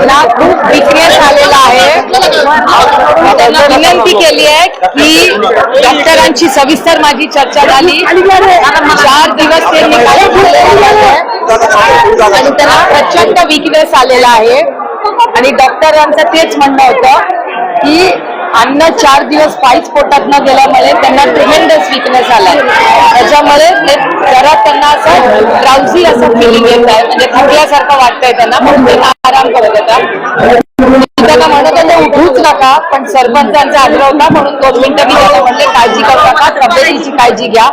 त्यांना खूप विकनेस आलेला आहे. त्यांना विनंती केली आहे की डॉक्टरांची सविस्तर माझी चर्चा झाली. चार दिवस ते निकाल आणि त्यांना प्रचंड विकनेस आलेला आहे. आणि डॉक्टरांचं तेच म्हणणं होतं की अन्न चार दिवस काहीच पोटात न गेल्यामुळे त्यांना ट्रिमेंडस विकनेस आलाय. त्याच्यामुळे ते जरा त्यांना असं ड्राउझी असं फिलिंग येत आहे. म्हणजे थकल्यासारखं वाटतंय त्यांना. म्हणून काम करत होता. त्यांना म्हणत होते उठूच नका पण सरपंचांचा आग्रह होता म्हणून दोन मिनिटं मी त्याला म्हणले काळजी करू नका तब्येतीची काळजी घ्या.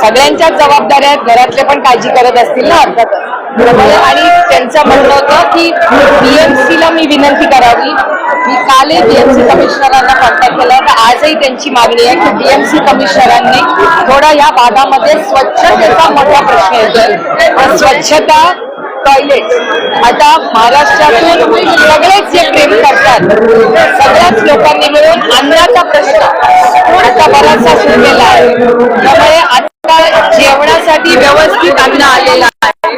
सगळ्यांच्याच जबाबदाऱ्या आहेत घरातले पण काळजी करत असतील ना अर्थातच. आणि त्यांचं म्हणणं होतं की बीएमसी ला मी विनंती करावी. मी कालही बीएमसी कमिशनरांना कॉन्टॅक्ट केला होता आजही त्यांची मागणी आहे की बीएमसी कमिशनरांनी थोडा या भागामध्ये स्वच्छतेचा मोठा प्रश्न येतोय. स्वच्छता टॉयलेट आता महाराष्ट्रातून सगळेच जे ट्रेन करतात सगळ्याच लोकांनी मिळून अन्नाचा प्रश्न आता बराचसा सुटलेला आहे. त्यामुळे आता जेवणासाठी व्यवस्थित अन्न आलेलं आहे.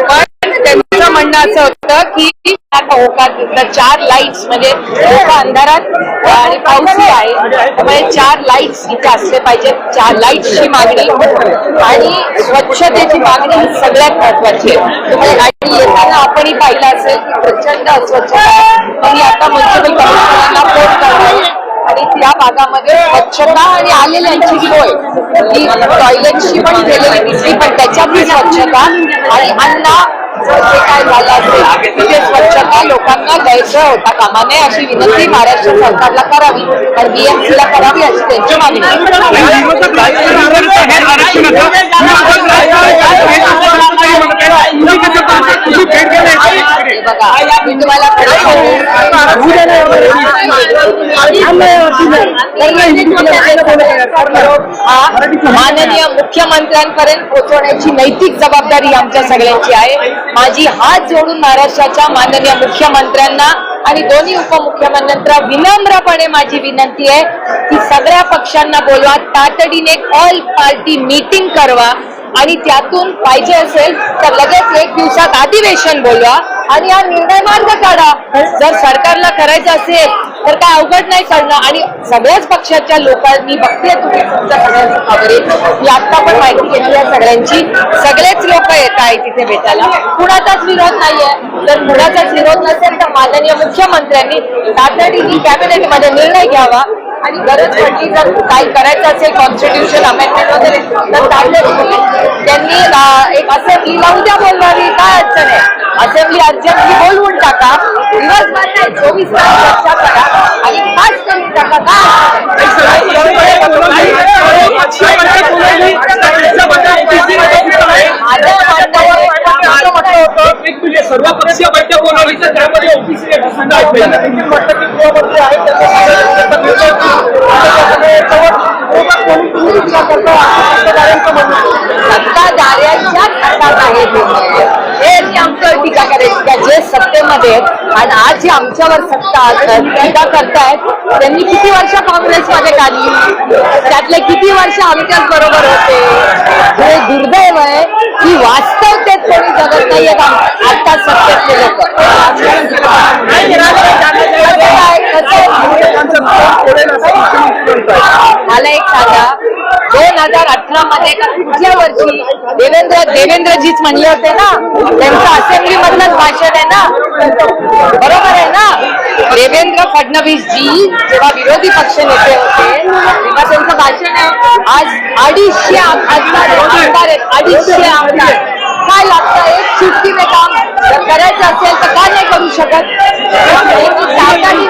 पण त्यांचं म्हणणं असं होतं की होकार तिथं चार लाईट्स म्हणजे खूप अंधारात आणि पाऊसही आहे. त्यामुळे चार लाईट्स इथे असले पाहिजेत चार लाईट्सची मागणी आणि स्वच्छतेची मागणी ही सगळ्यात महत्वाची आहे. आणि येताना आपणही पाहिलं असेल की प्रचंड अस्वच्छता आहे. मी आता म्युन्सिपल कमिशनरला फोन करणार आणि त्या भागामध्ये स्वच्छता आणि आलेल्यांची सोय. ही टॉयलेटची पण केलेली दिसली पण त्याच्यातली स्वच्छता आणि अन्न जे काय झालं असेल तिथे स्वच्छता लोकांना गैरसोय होता कामा नये अशी विनंती महाराष्ट्र सरकारला करावी आणि बीएमसी ला करावी अशी त्यांची मागणी हे. हा माननीय मुख्यमंत्र्यांपर्यंत पोहोचवण्याची नैतिक जबाबदारी आमच्या सगळ्यांची आहे माझी हात जोडून महाराष्ट्राच्या माननीय मुख्यमंत्र्यांना आणि दोन्ही उपमुख्यमंत्र्यांना विनम्रपणे माझी विनंती आहे की सगळ्या पक्षांना बोलवा तातडीने ऑल पार्टी मीटिंग करवा आणि त्यातून पाहिजे असेल तर लगेच एक दिवसात अधिवेशन बोलवा आणि हा निर्णय मार्ग काढा. जर सरकारला करायचं असेल तर काय अवघड नाही करणं आणि सगळ्याच पक्षाच्या लोकांनी बघते तुम्ही तुमच्या सगळ्यांची मी आत्ता पण माहिती घेतली आहे सगळ्यांची. सगळेच लोक येत आहेत तिथे भेटायला. कुणाचाच विरोध नाहीये. जर कुणाचाच विरोध नसेल तर माननीय मुख्यमंत्र्यांनी तातडीने कॅबिनेटमध्ये निर्णय घ्यावा. आणि गरज पडली जर काही करायचं असेल कॉन्स्टिट्यूशन अमेंडमेंट वगैरे तर तातडीने त्यांनी एक असेंब्ली लावून द्या बोलणारी काय अडचण आहे. असेंब्ली अर्जंटली बोलवून टाका दिवसभर नाही चोवीस तास चर्चा करा आणि पास करून टाका काय म्हणजे सर्व पक्षीय बैठक बोलावी तर त्यामध्ये ओबीसी आता हातात आहे हे टीका करायची का जे सत्तेमध्ये आहेत आणि आज जी आमच्यावर सत्ता टीका करतायत त्यांनी किती वर्ष काँग्रेसमध्ये काढली? त्यातले किती वर्ष आमच्याच बरोबर होते? हे दुर्दैव आहे की वास्तवतेत कोणी जगत नाहीये का आता सत्तेतले लोक मला एक सांगा दोन हजार अठरा मध्ये का कुठल्या वर्षी देवेंद्र देवेंद्रजीच म्हणले होते ना? त्यांचं असेंब्ली मधलंच भाषण आहे ना? बरोबर आहे ना? देवेंद्र फडणवीस जी जेव्हा विरोधी पक्ष नेते होते तेव्हा त्यांचं भाषण आहे. आज अडीचशे आमदार आमदार आहेत. अडीचशे आमदार. काय लागतं? एक सुट्टीने काम करायचं असेल तर का नाही करू शकत? यांनी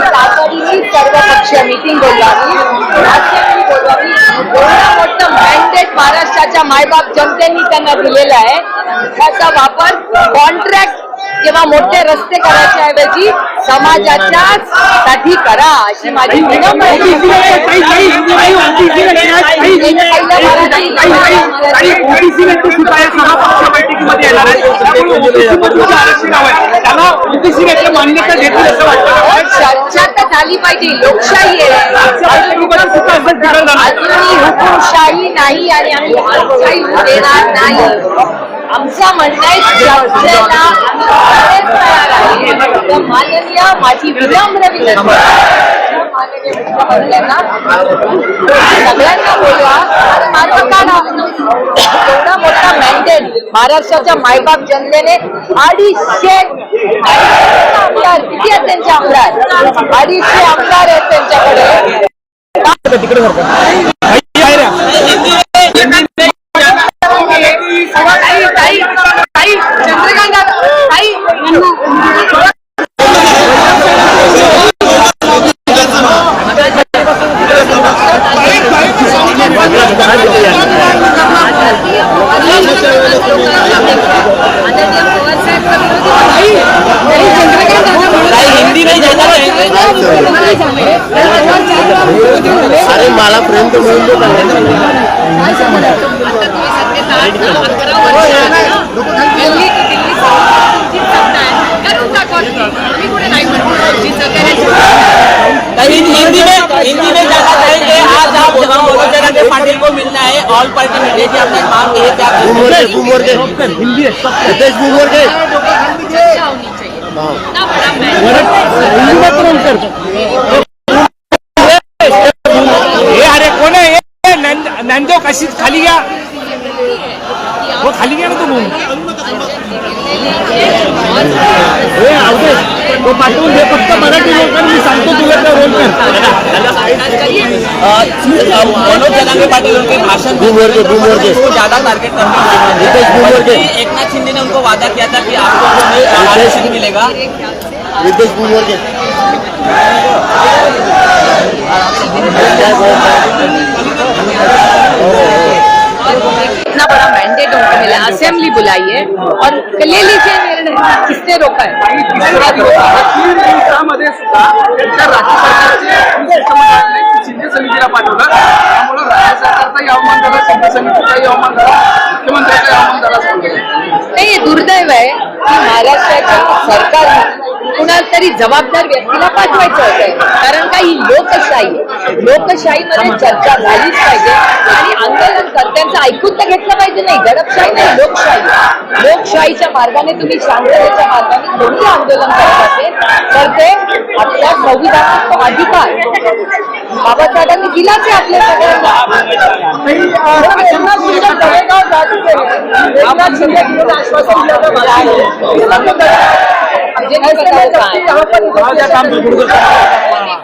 तातडीने यांनी तातडीने सर्व पक्ष मिटिंग बोलवावी बोलवावी एवढं मोठं मॅन्डेट महाराष्ट्राच्या मायबाप जनतेने त्यांना दिलेलं आहे. त्याचा वापर कॉन्ट्रॅक्ट किंवा मोठे रस्ते करायच्या ऐवजी समाजाच्याच साठी करा. अशी माझी आणि ओबीसी व्यक्ती सुद्धा या सहा पक्ष बैठकीमध्ये येणार आहे त्यामुळे OBC मध्ये जे आरक्षण हवं आहे, त्याला ओबीसी व्यक्ती मान्यता देतील असं वाटतं चर्चा झाली पाहिजे लोकशाही आहे अजूनही हुकुमशाही नाही आणि आम्ही लोकशाही देणार नाही आमचं म्हणणं आहे चर्चेला आम्ही तयार आहे माननीय माझी विनम्र विनंती सगळ्यांना बोलवा. आणि मार्ग काढा एवढा मोठा मॅन्डेट महाराष्ट्राच्या मायबाप जनतेने अडीचशे आमदार. किती आहेत त्यांचे आमदार? अडीचशे आमदार आहेत त्यांच्याकडे. तिकडे हिंदी में हिंदी में जाना चाहेंगे आज आप मनोज पाटिल को मिलना है ऑल पार्टी मीडिया की अपना मांग है क्या बूमर के बूमर के हिंदी हितेश बूमर के कशी खाली घ्या हो खाली घ्या ना तू हे आवडे तो पाठवून दे फक्त मराठी रोल कर मी सांगतो तुला त्या रोल कर मनोज जनार्दन पाटिल उनके भाषण बूमर के बूमर के को ज्यादा टारगेट करने हितेश बूमर के एक नाथ शिंदे ने उनको वादा किया था कि आपको जो है आरक्षण मिलेगा। हितेश बूमर के है तीन दिवसामध्ये सुद्धा त्यांच्या राज्य सरकारचे शिष्टमंडळाने म्हणजे शिंदे समितीला पाठवलं. त्यामुळे राज्य सरकारचाही अवमान झाला शिंदे समितीचाही अवमान झाला मुख्यमंत्र्यांचाही अवमान झाला नाही दुर्दैव आहे की महाराष्ट्राच्या सरकारने कुणाला तरी जबाबदार व्यक्तीला पाठवायचं होतं. कारण का ही लोकशाही लोकशाहीमध्ये चर्चा झालीच पाहिजे आणि आंदोलनकर्त्यांचं ऐकून तर घेतलं पाहिजे नाही. गडपशाही नाही लोकशाही. लोकशाहीच्या मार्गाने तुम्ही शांततेच्या मार्गाने कोणी आंदोलन करत असेल? तर ते आपल्या संविधानात तो अधिकार. बाबासाहेबांनी दिलाच आहे आपल्या सगळ्यांना. आश्वासन दिलं मुझे नहीं पता है।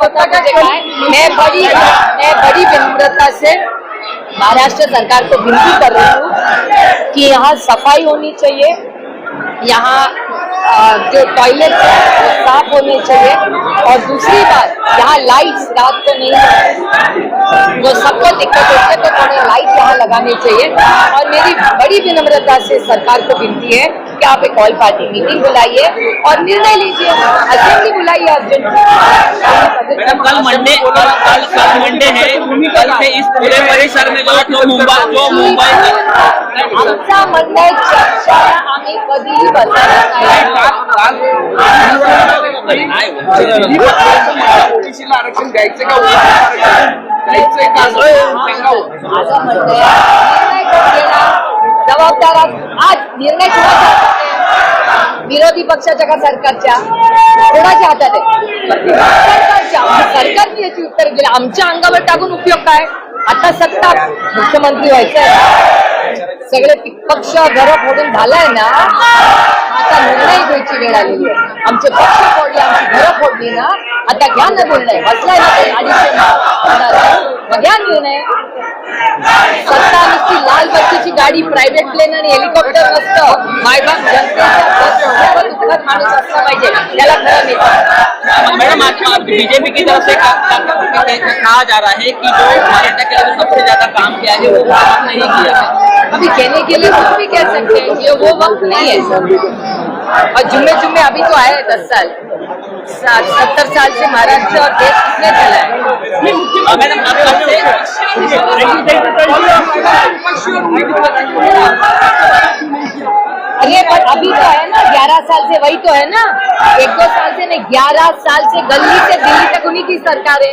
पता मुझे क्या? मैं बड़ी मैं बड़ी विनम्रता से महाराष्ट्र सरकार को विनती कर रही हूँ कि यहाँ सफ़ाई होनी चाहिए यहाँ जो टॉयलेट है वो साफ़ होने चाहिए और दूसरी बात यहाँ लाइट्स रात को नहीं है। वो सबको दिक्कत होती है तो थोड़े लाइट यहाँ लगानी चाहिए और मेरी बड़ी विनम्रता से सरकार को विनती है कि आप एक ऑल पार्टी मीटिंग बुलाइए और निर्णय लीजिए असेंबली बुलाइए मैडम कल मंडे कल कल कल मंडे है कल से इस पूरे परिसर में जो जो मुंबई जो मुंबई आमचा म्हणणं चर्चा आम्ही कधीही बसणार नाही ओबीसीला आरक्षण द्यायचं का द्यायचंय. माझं म्हणणं? जबाबदार आज- आज निर्णय आहे? विरोधी पक्षाच्या का सरकारच्या? कोणाच्या हातात आहे? सरकारच्या सरकारने याची उत्तर दिली. आमच्या अंगावर टाकून उपयोग काय? आता सत्ता मुख्यमंत्री व्हायचं सगळे पक्ष घर फोडून झालाय ना आता निर्णय घ्यायची वेळ आलेली आहे आमचे पक्ष फोडले आमची घरं फोडली ना आता घ्या ना निर्णय. बसलाय ना अडीचशे निर्णय सत्ता नुसती लाल बत्तीची गाडी प्रायव्हेट प्लेन आणि हेलिकॉप्टर नसतं मायबाप जनतेच्या दुःखात माणूस असला पाहिजे त्याला खरं नेता मैडम आज बीजेपी की तरफ़ से कहा कहा- जा रहा है कि जो महाराष्ट्र के लिए सबसे ज़्यादा काम किया है वो काम नहीं किया है? अभी कहने के लिए कुछ भी कह सकते हैं ये वो वक्त नहीं है। और जुम्मे जुम्मे अभी तो आए हैं दस साल। सात सत्तर साल से महाराष्ट्र और देश कितने चला है? मैडम आप अरे पर अभी तो है ना ग्यारह साल से वही तो है ना। एक दो साल से नहीं ग्यारह साल से गली से दिल्ली तक उन्हीं की सरकार। है